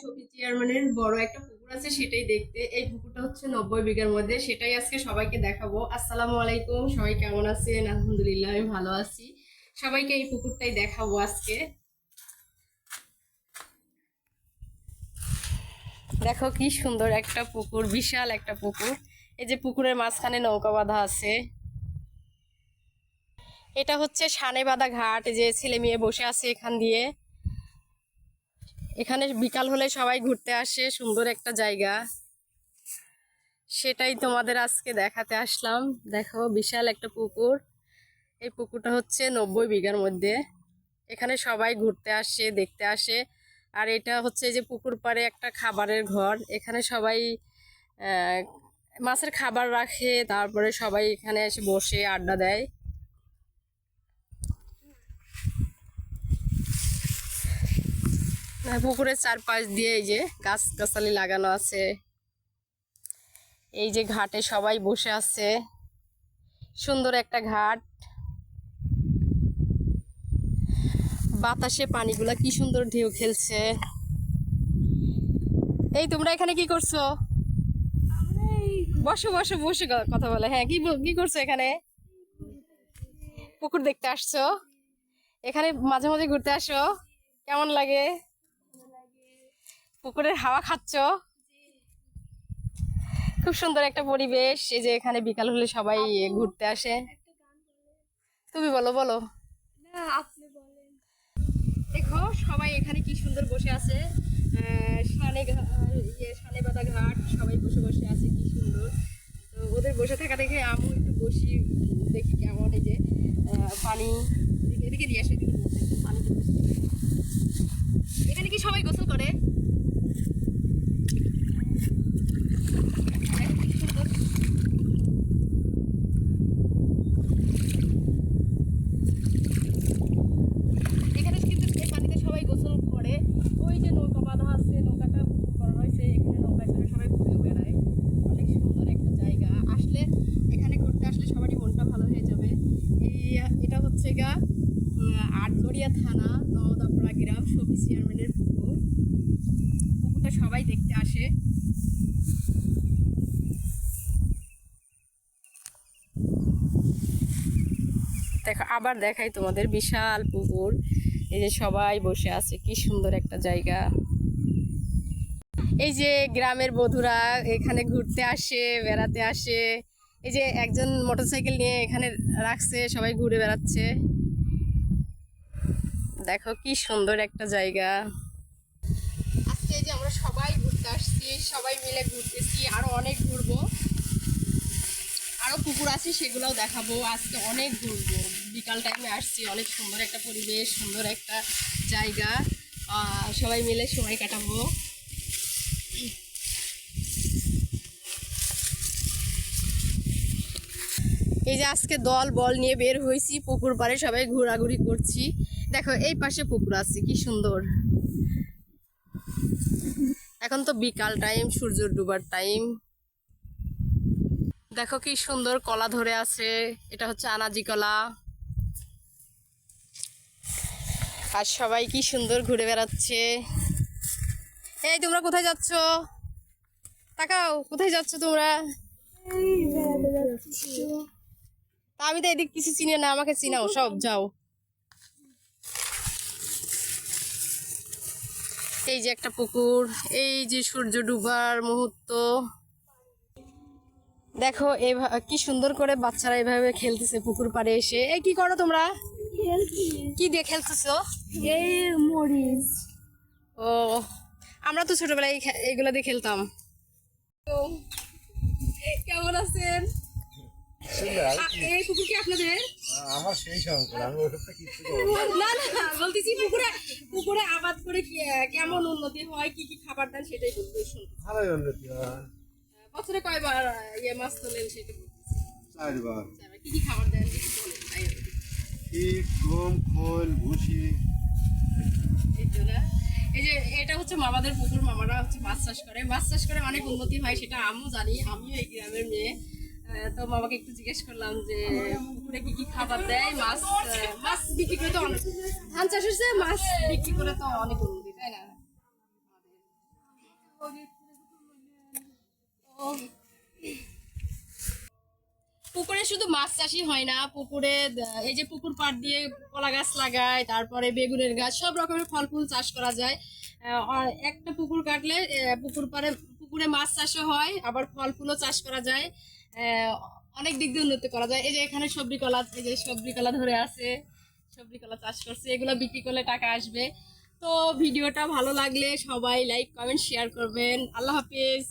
শফি চেয়ারম্যানের বড় একটা পুকুর আছে সেটাই দেখতে। এই পুকুরটা হচ্ছে নব্বই বিঘার মধ্যে, সেটাই আজকে সবাইকে দেখাবো। আসসালামু আলাইকুম, সবাই কেমন আছেন? আলহামদুলিল্লাহ, আমি ভালো আছি। সবাইকে এই পুকুরটাই দেখাবো আজকে। দেখো কি সুন্দর একটা পুকুর, বিশাল একটা পুকুর। এই যে পুকুরের মাঝখানে নৌকা বাঁধা আছে। এটা হচ্ছে সানে বাঁধা ঘাট যে ছেলে মেয়ে বসে আছে এখান দিয়ে। এখানে বিকাল হলে সবাই ঘুরতে আসে, সুন্দর একটা জায়গা। সেটাই তোমাদের আজকে দেখাতে আসলাম। দেখো, বিশাল একটা পুকুর। এই পুকুরটা হচ্ছে নব্বই বিঘার মধ্যে। এখানে সবাই ঘুরতে আসে, দেখতে আসে। আর এটা হচ্ছে যে পুকুর পাড়ে একটা খাবারের ঘর। এখানে সবাই মাছের খাবার রাখে। তারপরে সবাই এখানে এসে বসে, আড্ডা দেয়। পুকুরের চারপাশ দিয়ে এই যে গাছ গাছালি লাগানো আছে। এই যে ঘাটে সবাই বসে আছে। সুন্দর একটা ঘাট। বাতাসে পানিগুলা কি সুন্দর ঢেউ খেলছে। এই, তোমরা এখানে কি করছ? বসো বসো, বসে কথা বলে। হ্যাঁ কি কি করছ এখানে? পুকুর দেখতে আসছো। এখানে মাঝে মাঝে ঘুরতে আসো। কেমন লাগে? পুকুরের হাওয়া খাচ্ছ? খুব সুন্দর একটা পরিবেশ। এই যে এখানে বিকাল হলে সবাই ঘুরতে আসে। তুমি বলো বলো। দেখো সবাই এখানে কি সুন্দর বসে আছে। সানে ইয়ে সানে বাঁধা ঘাট সবাই বসে বসে আছে কি সুন্দর। তো ওদের বসে থাকা দেখে আমি একটু বসি দেখি কেমন এই যে পানি। এদিকে- নিয়ে আসে, থাকি। এখানে কি সবাই গোসল করে দেখো কি সুন্দর এখানে কিন্তু এই পানিতে সবাই গোসল করে ওই যে নৌকা বাঁধা আছে নৌকাটা করা রয়েছে এখানে নৌকা করে সবাই ঘুরে বেড়ায় অনেক সুন্দর একটা জায়গা আসলে এখানে ঘুরতে আসলে সবারই মনটা ভালো হয়ে যাবে এই এটা হচ্ছে গা আটগড়িয়া থানা, নওদাপাড়া গ্রাম সবি চেয়ারম্যানের পুকুর। পুকুরটা সবাই দেখতে আসে। দেখো, আবার দেখাই তোমাদের বিশাল পুকুর। এই যে সবাই বসে আছে, কি সুন্দর একটা জায়গা। এই যে গ্রামের বধুরা এখানে ঘুরতে আসে, বেড়াতে আসে। এই যে একজন মোটরসাইকেল নিয়ে এখানে রাখছে, সবাই ঘুরে বেড়াচ্ছে। দেখো কি সুন্দর একটা জায়গা। আজকে যে আমরা সবাই ঘুরতে আসছি, সবাই মিলে ঘুরতেছি, আরও অনেক ঘুরবো। আরও পুকুর আছে, সেগুলোও দেখাবো। আজকে অনেক ঘুরবো। বিকাল টাইমে আসছি, অনেক সুন্দর একটা পরিবেশ, সুন্দর একটা জায়গা। সবাই মিলে সময় কাটাবো। এই যে আজকে দল বল নিয়ে বের হয়েছি, পুকুর পাড়ে সবাই ঘোরাঘুরি করছি। দেখো, এই পাশে পুকুর আছে, কি সুন্দর। এখন তো বিকাল টাইম, সূর্য ডুবার টাইম। দেখো কি সুন্দর কলা ধরে আছে, এটা হচ্ছে আনাজি কলা। আর সবাই কি সুন্দর ঘুরে বেড়াচ্ছে। এই, তোমরা কোথায় যাচ্ছ? তাকাও, কোথায় যাচ্ছ তোমরা? আমি তো এদিক কিছু চিনি না, আমাকে চিনাও, সব যাও। এই যে একটা পুকুর এই যে সূর্য ডুবার মুহূর্ত। দেখো এভা কি সুন্দর করে বাচ্চারা এভাবে খেলতেছে পুকুর পাড়ে এসে। এই কি করো তোমরা? কি দিয়ে খেলতেছো? এই মরিচ। ও আমরা তো ছোটবেলায় এগুলো দিয়ে খেলতাম। তো কেমন আছেন? এই পুকুর কি আপনাদের? আমার সেই সংকট আমি না। না বলতেছি পুকুরে পুকুরে আবাদ করে কেমন উন্নতি হয় কি কি খাবার দেন সেটাই বলতে শুনতে ভালোই উন্নতি হয়। বছরে কয়বার ইয়ে মাছ তোলেন সেটা চারবার। কি কি খাবার দেন গম খোল ভুসি। এই যে এটা হচ্ছে মামাদের পুকুর মামারা হচ্ছে মাছ চাষ করে। মাছ চাষ করে অনেক উন্নতি হয় সেটা আমিও জানি আমিও এই গ্রামের মেয়ে। তো মামাকে একটু জিজ্ঞেস করলাম যে পুকুরে কি কি খাবার দেয়? মাছ মাছ বিক্রি করে তো অনেক। ধান চাষ হচ্ছে মাছ বিক্রি করে তো অনেক উন্নতি তাই না? পুকুরে শুধু মাছ চাষই হয় না পুকুরে এই যে পুকুর পাড় দিয়ে কলা গাছ লাগায় তারপরে বেগুনের গাছ সব রকমের ফল ফুল চাষ করা যায়। একটা পুকুর কাটলে পুকুর পাড়ে পুকুরে মাছ চাষও হয় আবার ফল ফুলও চাষ করা যায়। অনেক দিক দিয়ে উন্নতি করা যায়। এই যে এখানে সবজি কলা, এই যে সবজি কলা ধরে আছে, সবজি কলা চাষ করছে, এগুলো বিক্রি করলে টাকা আসবে। তো ভিডিওটা ভালো লাগলে সবাই লাইক কমেন্ট শেয়ার করবেন। আল্লাহ হাফিজ।